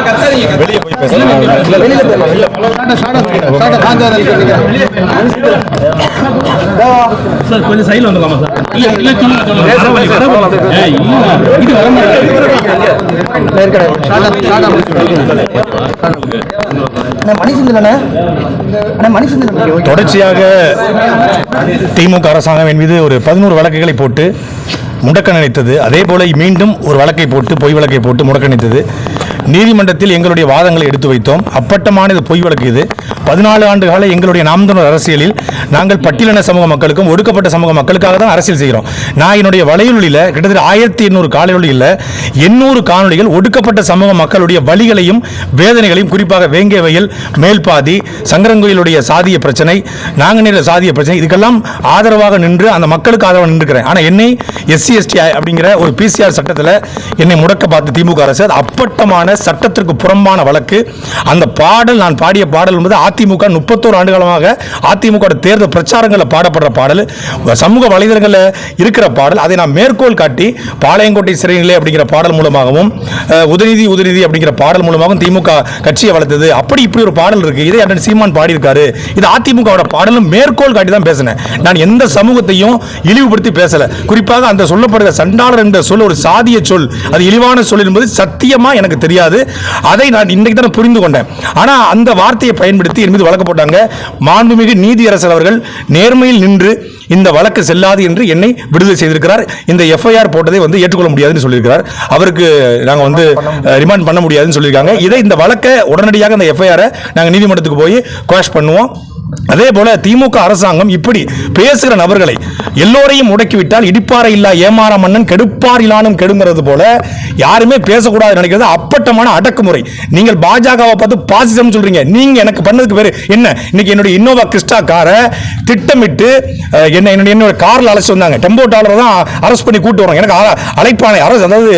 வெளியே போய் பேசலாம் வெளியில போயிடலாம் வெளில சார் கொஞ்சம் சைடுல வந்துடலாமா சார். இல்ல இல்ல சொல்லுங்க சொல்லுங்க ஏய், இல்ல. இது வர மணிசந்திரன் அண்ணா மணிசந்திரன் ஓகே தொடர்ச்சியாக திமுக அரசாங்கம் என் மீது ஒரு பதினோரு வழக்குகளை போட்டு முடக்க நினைத்தது. அதே போல மீண்டும் ஒரு வழக்கை போட்டு பொய் வழக்கை போட்டு முடக்க நினைத்தது. நீதிமன்றத்தில் எங்களுடைய வாதங்களை எடுத்து வைத்தோம். அப்பட்டமான இது பொய் வழக்கு இது. பதினாலு ஆண்டு கால எங்களுடைய நாம் அரசியலில் நாங்கள் பட்டியலின சமூக மக்களுக்கும் ஒடுக்கப்பட்ட சமூக மக்களுக்காக தான் அரசியல் செய்கிறோம். நான் என்னுடைய வலையொலியில் கிட்டத்தட்ட ஆயிரத்தி எண்ணூறு காலையொலியில் எண்ணூறு காணொலிகள் ஒடுக்கப்பட்ட சமூக மக்களுடைய வழிகளையும் வேதனைகளையும் குறிப்பாக வேங்கை வயல் மேல்பாதி சங்கரங்கோயிலுடைய சாதிய பிரச்சனை நாங்குநேர சாதிய பிரச்சனை இதுக்கெல்லாம் ஆதரவாக நின்று அந்த மக்களுக்கு ஆதரவாக நின்றுக்கிறேன். ஆனால் என்னை எஸ்சி எஸ்டி அப்படிங்கிற ஒரு பிசிஆர் சட்டத்தில் என்னை முடக்க பார்த்து திமுக அரசு அது அப்பட்டமான சட்டத்திற்கு புறம்பான வழக்கு. அந்த பாடல் நான் பாடிய பாடல் என்பது அதிமுக முப்பத்தோரு ஆண்டு காலமாக அதிமுக தேர்தல் பிரச்சாரங்களில் பாடப்படுற பாடல் சமூக வலைதளங்களில் இருக்கிற பாடல் அதை நான் மேற்கோள் காட்டி பாளையங்கோட்டை சிறைநிலை அப்படிங்கிற பாடல் மூலமாகவும் அஹ், உதயநிதி அப்படிங்கிற பாடல் மூலமாகவும் திமுக கட்சியை வளர்த்தது. அப்படி இப்படி ஒரு பாடல் இருக்கு. இதை அண்ணன் சீமான் பாடியிருக்காரு. இது அதிமுகவோட பாடலும் மேற்கோள் காட்டி தான் பேசினேன். நான் எந்த சமூகத்தையும் இழிவுபடுத்தி பேசல. குறிப்பாக அந்த சொல்லப்படுகிற சண்டாளர் என்ற சொல் ஒரு சாதிய சொல் அது இழிவான சொல் என்பது சத்தியமா எனக்கு தெரியாது. அதை நான் இன்னைக்கு தானே புரிந்து கொண்டேன். ஆனா அந்த வார்த்தையை பயன்படுத்தி என் மீது வழக்கு போட்டாங்க. மாண்புமிகு நீதியரசர் அவர்கள் நேர்மையில் நின்று இந்த வழக்கு செல்லாது என்று என்னை விடுதலை செய்திருக்கிறார். இந்த எஃப்ஐஆர் போட்டதை வந்து ஏற்றுக்கொள்ள முடியாதுன்னு சொல்லியிருக்கிறார். அவருக்கு நாங்கள் வந்து ரிமாண்ட் பண்ண முடியாதுன்னு சொல்லியிருக்காங்க. இதை இந்த வழக்கை உடனடியாக அந்த எஃப்ஐஆரை நாங்கள் நீதிமன்றத்துக்கு போய் குவாஷ் பண்ணுவோம். அதே போல திமுக அரசாங்கம் இப்படி பேசுகிற நபர்களை எல்லோரையும் முடக்கிவிட்டால் இடிப்பாறை இல்லா ஏமாற மன்னன் கெடுப்பார் இல்லானும் கெடுங்கிறது போல யாருமே பேசக்கூடாது நினைக்கிறது அப்பட்டமான அடக்குமுறை. நீங்கள் பாஜகவை பார்த்து பாசிசம் சொல்றீங்க. நீங்க எனக்கு பண்ணதுக்கு பேரு என்ன? இன்னைக்கு என்னுடைய இன்னோவா கிறிஸ்டா காரை திட்டமிட்டு என்ன என்னுடைய என்னோட கார்ல அழைச்சு வந்தாங்க. டெம்போ டாலர் தான் அரெஸ்ட் பண்ணி கூட்டு வரோம் எனக்கு அழைப்பானை அரசு அதாவது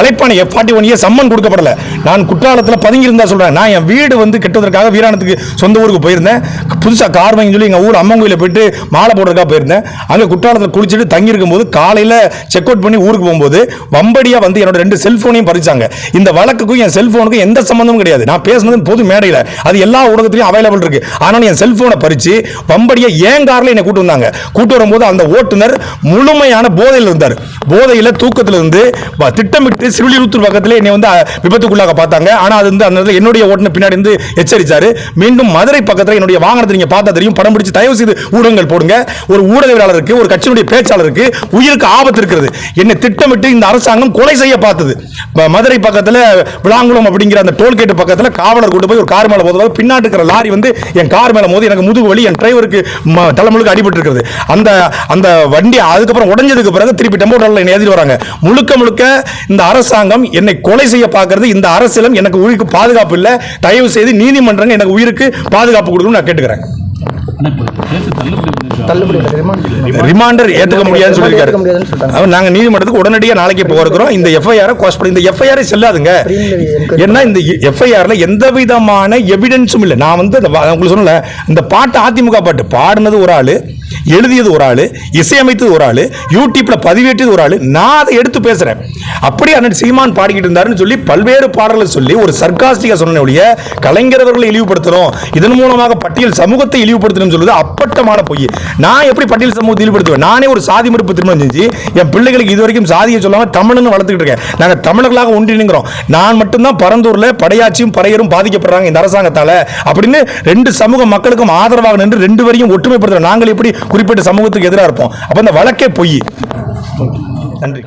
அழைப்பானை F forty one year summon கொடுக்கப்படல. நான் குற்றாலத்தில் பதுங்கியிருந்தா சொல்றேன். நான் என் வீடு வந்து கெட்டுவதற்காக வீராணத்துக்கு சொந்த ஊருக்கு போயிருந்தேன். புதுசாக கார் வாங்கி சொல்லி எங்கள் ஊர் அம்மன் கோயில போயிட்டு மாலை போடுறதுக்காக போயிருந்தேன். அங்கே குற்றாலத்தில் குளிச்சுட்டு தங்கியிருக்கும் போது காலையில் செக் அவுட் பண்ணி ஊருக்கு போகும்போது வம்படியாக வந்து என்னோட ரெண்டு செல்ஃபோனையும் பறிச்சாங்க. இந்த வழக்குக்கும் என் செல்ஃபோனுக்கும் எந்த சம்மந்தமும் கிடையாது. நான் பேசுனது பொது மேடையில். அது எல்லா ஊடகத்திலையும் அவைலபிள் இருக்கு. ஆனால் என் செல்ஃபோனை பறிச்சு வம்படியாக ஏன் காரில் என்னை கூட்டு வந்தாங்க. கூட்டு வரும்போது அந்த ஓட்டுநர் முழுமையான போதையில் இருந்தார். போதையில் தூக்கத்தில் இருந்து திட்டமிட்டு சிறுலிருத்தூர் பக்கத்தில் என்னை வந்து விபத்துக்குள்ளாக பார்த்தாங்க. ஆனால் அது வந்து அந்த என்னுடைய ஓட்டுநர் பின்னாடி இருந்து எச்சரித்தார் மீண்டும் மதுரை பக்கத்தில் என்னுடைய வாகனத்தை நீங்கள் பார்த்தா தெரியும். படம் பிடிச்சி தயவு செய்து ஊடகங்கள் போடுங்க. ஒரு ஊடகவியலாளருக்கு ஒரு கட்சியினுடைய பேச்சாளருக்கு உயிருக்கு ஆபத்து இருக்கிறது. என்னை திட்டமிட்டு இந்த அரசாங்கம் கொலை செய்ய பார்த்தது. மதுரை பக்கத்துல விளாங்குளம் அப்படிங்கிற அந்த டோல்கேட் பக்கத்துல காவலர் கொண்டு போய் ஒரு கார் மேல போதும் பின்னாடி இருக்கிற லாரி வந்து என் கார் மேல மோதி எனக்கு முதுகு வலி என் டிரைவருக்கு தலைமுழுக்கு அடிபட்டு இருக்கிறது. அந்த அந்த வண்டி அதுக்கப்புறம் உடஞ்சதுக்கு பிறகு திருப்பி டெம்போ டாலர் என்னை ஏற்றிட்டு வராங்க. முழுக்க முழுக்க இந்த அரசாங்கம் என்னை கொலை செய்ய பார்க்கறது. இந்த அரசியலும் எனக்கு உயிருக்கு பாதுகாப்பு இல்லை. தயவு செய்து நீதிமன்றங்கள் எனக்கு உயிருக்கு பாதுகாப்பு கொடுக்கணும்னு நான் கேட்டுக்கிறேன். ரிமாண்டர் ஏத்துக்க முடியாதுன்னு சொல்லியிருக்காரு. நாங்க நீதிமன்றத்துக்கு உடனடியாக நாளைக்கு போக இருக்கிறோம். இந்த எஃப்ஐஆர் கோஸ் பண்ணி இந்த எஃப்ஐஆர் செல்லாதுங்க. ஏன்னா இந்த எஃப்ஐஆர்ல எந்த விதமான எவிடன்ஸும் இல்லை. நான் வந்து உங்களுக்கு சொன்னல இந்த பாட்டு அதிமுக பாட்டு பாடினது ஒரு ஆளு. எழுதியது ஒரு ஆள் இசையமைத்தது ஒரு ஆள் யூடியூப்பில் பதிவேற்றது ஒரு ஆளு நான் அதை எடுத்து பேசுகிறேன் அப்படி அண்ணன் சீமான் பாடிக்கிட்டு இருந்தாருன்னு சொல்லி பல்வேறு பாடல்களை சொல்லி ஒரு சர்க்காஸ்டிக்கா சொன்ன ஒழிய கலைஞர் இழிவுபடுத்துகிறோம் இழிவுபடுத்தணும் இதன் மூலமாக பட்டியல் சமூகத்தை இழிவுபடுத்தணும் சொல்லுது அப்பட்டமான பொய். நான் எப்படி பட்டியல் சமூகத்தை இழிவுபடுத்துவேன்? நானே ஒரு சாதி மறுப்பு திருமணம் செஞ்சு என் பிள்ளைகளுக்கு இது வரைக்கும் சாதியை சொல்லாமல் தமிழ்னு வளர்த்துக்கிட்டு இருக்கேன். நாங்கள் தமிழர்களாக ஒன்றிணைங்கிறோம் நான் மட்டும்தான் பரந்தூரில் படையாட்சியும் பறையரும் பாதிக்கப்படுறாங்க இந்த அரசாங்கத்தால் அப்படின்னு ரெண்டு சமூக மக்களுக்கும் ஆதரவாக நின்று ரெண்டு வரையும் ஒற்றுமைப்படுத்துகிறோம் நாங்கள் எப்படி குறிப்பிட்ட சமூகத்துக்கு எதிராக இருப்போம். அப்போ அந்த வழக்கே பொய். நன்றி.